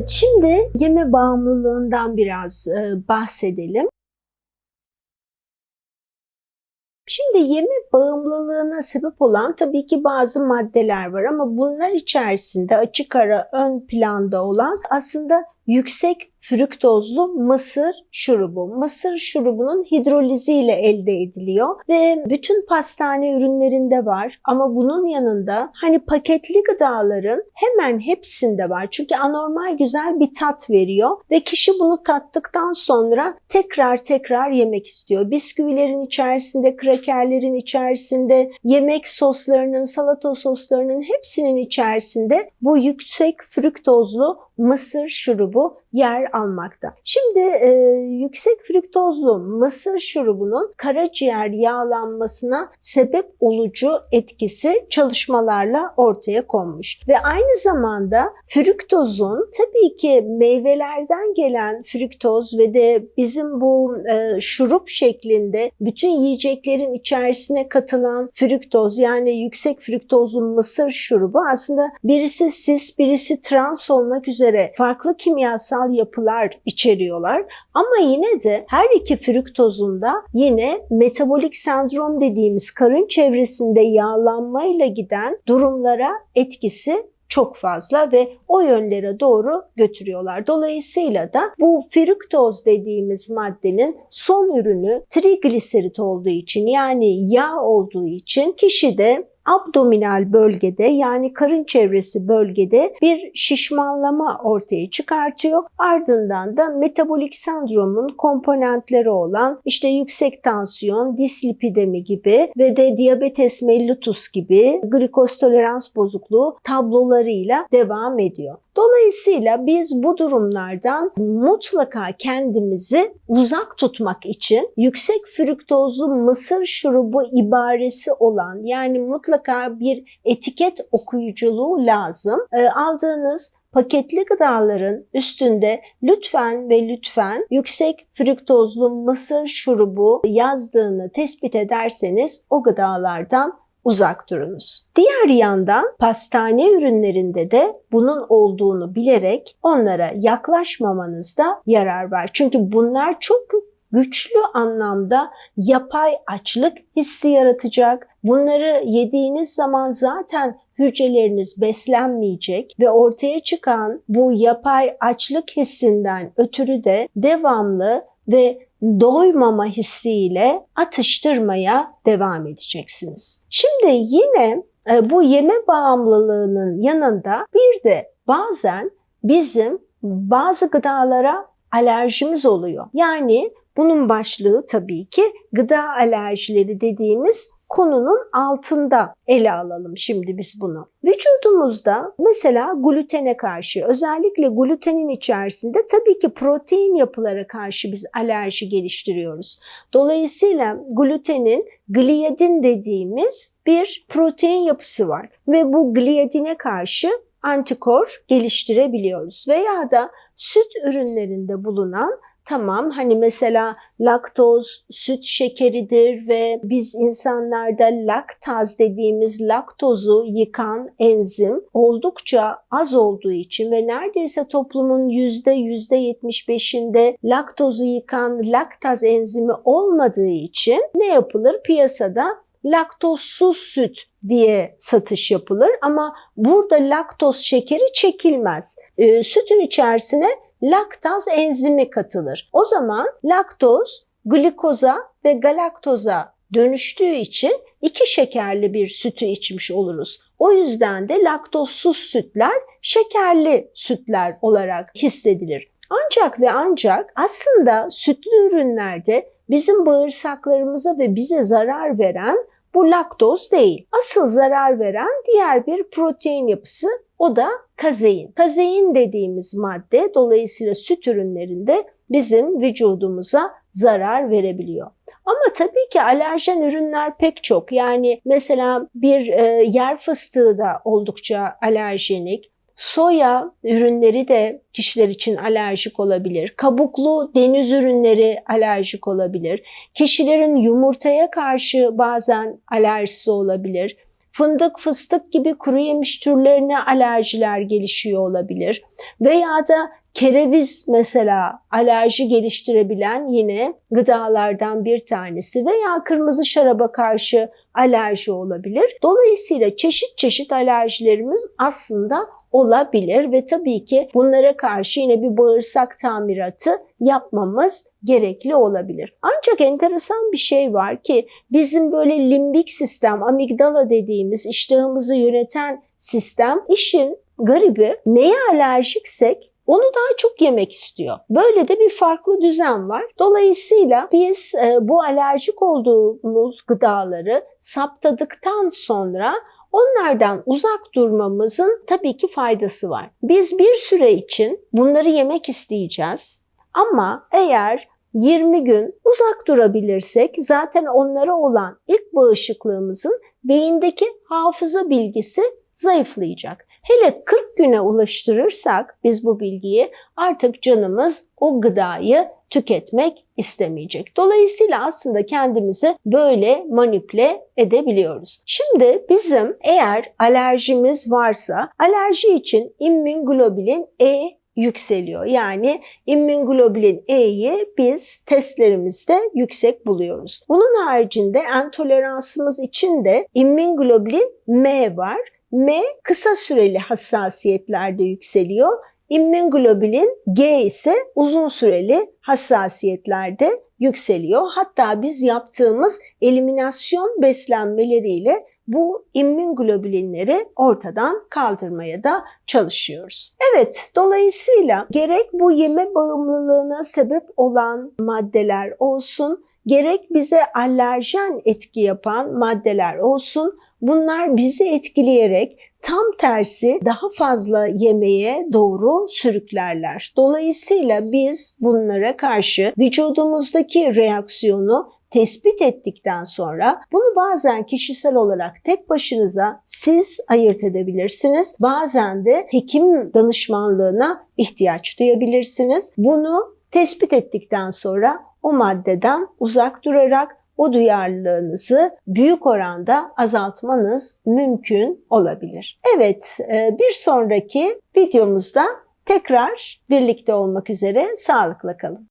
Evet, şimdi yeme bağımlılığından biraz e, bahsedelim. Şimdi yeme bağımlılığına sebep olan tabii ki bazı maddeler var ama bunlar içerisinde açık ara ön planda olan aslında yüksek fruktozlu mısır şurubu. Mısır şurubunun hidroliziyle elde ediliyor ve bütün pastane ürünlerinde var ama bunun yanında hani paketli gıdaların hemen hepsinde var. Çünkü anormal güzel bir tat veriyor ve kişi bunu tattıktan sonra tekrar tekrar yemek istiyor. Bisküvilerin içerisinde, krakerlerin içerisinde, yemek soslarının, salata soslarının hepsinin içerisinde bu yüksek fruktozlu mısır şurubu yer almakta. Şimdi e, yüksek fruktozlu mısır şurubunun karaciğer yağlanmasına sebep olucu etkisi çalışmalarla ortaya konmuş. Ve aynı zamanda fruktozun tabii ki meyvelerden gelen fruktoz ve de bizim bu e, şurup şeklinde bütün yiyeceklerin içerisine katılan fruktoz yani yüksek fruktozlu mısır şurubu aslında birisi sis birisi trans olmak üzere farklı kimyasal yapılar içeriyorlar. Ama yine de her iki fruktozunda yine metabolik sendrom dediğimiz karın çevresinde yağlanmayla giden durumlara etkisi çok fazla ve o yönlere doğru götürüyorlar. Dolayısıyla da bu fruktoz dediğimiz maddenin son ürünü trigliserit olduğu için yani yağ olduğu için kişide abdominal bölgede yani karın çevresi bölgede bir şişmanlama ortaya çıkartıyor. Ardından da metabolik sendromun komponentleri olan işte yüksek tansiyon, dislipidemi gibi ve de diabetes mellitus gibi glikoz tolerans bozukluğu tablolarıyla devam ediyor. Dolayısıyla biz bu durumlardan mutlaka kendimizi uzak tutmak için yüksek fruktozlu mısır şurubu ibaresi olan yani mutlaka bir etiket okuyuculuğu lazım. E, aldığınız paketli gıdaların üstünde lütfen ve lütfen yüksek fruktozlu mısır şurubu yazdığını tespit ederseniz o gıdalardan uzak durunuz. Diğer yandan pastane ürünlerinde de bunun olduğunu bilerek onlara yaklaşmamanızda yarar var. Çünkü bunlar çok güçlü anlamda yapay açlık hissi yaratacak. Bunları yediğiniz zaman zaten hücreleriniz beslenmeyecek ve ortaya çıkan bu yapay açlık hissinden ötürü de devamlı ve doymama hissiyle atıştırmaya devam edeceksiniz. Şimdi yine e, bu yeme bağımlılığının yanında bir de bazen bizim bazı gıdalara alerjimiz oluyor. Yani bunun başlığı tabii ki gıda alerjileri dediğimiz konunun altında ele alalım şimdi biz bunu. Vücudumuzda mesela glutene karşı özellikle glutenin içerisinde tabii ki protein yapılara karşı biz alerji geliştiriyoruz. Dolayısıyla glutenin gliadin dediğimiz bir protein yapısı var ve bu gliadine karşı antikor geliştirebiliyoruz veya da süt ürünlerinde bulunan Tamam hani mesela laktoz süt şekeridir ve biz insanlarda laktaz dediğimiz laktozu yıkan enzim oldukça az olduğu için ve neredeyse toplumun yüzde yüzde yetmiş beşinde laktozu yıkan laktaz enzimi olmadığı için ne yapılır? Piyasada laktozsuz süt diye satış yapılır ama burada laktoz şekeri çekilmez. E, sütün içerisine laktaz enzimi katılır. O zaman laktoz glikoza ve galaktoza dönüştüğü için iki şekerli bir sütü içmiş oluruz. O yüzden de laktozsuz sütler şekerli sütler olarak hissedilir. Ancak ve ancak aslında sütlü ürünlerde bizim bağırsaklarımıza ve bize zarar veren bu laktoz değil. Asıl zarar veren diğer bir protein yapısı o da kazein. Kazein dediğimiz madde dolayısıyla süt ürünlerinde bizim vücudumuza zarar verebiliyor. Ama tabii ki alerjen ürünler pek çok. Yani mesela bir e, yer fıstığı da oldukça alerjenik. Soya ürünleri de kişiler için alerjik olabilir. Kabuklu deniz ürünleri alerjik olabilir. Kişilerin yumurtaya karşı bazen alerjisi olabilir. fındık, fıstık gibi kuru yemiş türlerine alerjiler gelişiyor olabilir. Veya da kereviz mesela alerji geliştirebilen yine gıdalardan bir tanesi veya kırmızı şaraba karşı alerji olabilir. Dolayısıyla çeşit çeşit alerjilerimiz aslında olabilir ve tabii ki bunlara karşı yine bir bağırsak tamiratı yapmamız gerekli olabilir. Ancak enteresan bir şey var ki bizim böyle limbik sistem, amigdala dediğimiz iştahımızı yöneten sistem işin garibi neye alerjiksek onu daha çok yemek istiyor. Böyle de bir farklı düzen var. Dolayısıyla biz e, bu alerjik olduğumuz gıdaları saptadıktan sonra onlardan uzak durmamızın tabii ki faydası var. Biz bir süre için bunları yemek isteyeceğiz. Ama eğer 20 gün uzak durabilirsek zaten onlara olan ilk bağışıklığımızın beyindeki hafıza bilgisi zayıflayacak. Hele 40 güne ulaştırırsak biz bu bilgiyi artık canımız o gıdayı tüketmek istemeyecek. Dolayısıyla aslında kendimizi böyle manipüle edebiliyoruz. Şimdi bizim eğer alerjimiz varsa alerji için immünoglobulin E yükseliyor. Yani immünoglobulin E'yi biz testlerimizde yüksek buluyoruz. Bunun haricinde entoleransımız için de immünoglobulin M var. M kısa süreli hassasiyetlerde yükseliyor. İmmünoglobulin G ise uzun süreli hassasiyetlerde yükseliyor. Hatta biz yaptığımız eliminasyon beslenmeleriyle bu immünglobulinleri ortadan kaldırmaya da çalışıyoruz. Evet, dolayısıyla gerek bu yeme bağımlılığına sebep olan maddeler olsun, gerek bize alerjen etki yapan maddeler olsun, bunlar bizi etkileyerek tam tersi daha fazla yemeye doğru sürüklerler. Dolayısıyla biz bunlara karşı vücudumuzdaki reaksiyonu tespit ettikten sonra bunu bazen kişisel olarak tek başınıza siz ayırt edebilirsiniz. Bazen de hekim danışmanlığına ihtiyaç duyabilirsiniz. Bunu tespit ettikten sonra o maddeden uzak durarak o duyarlılığınızı büyük oranda azaltmanız mümkün olabilir. Evet, e, bir sonraki videomuzda tekrar birlikte olmak üzere sağlıkla kalın.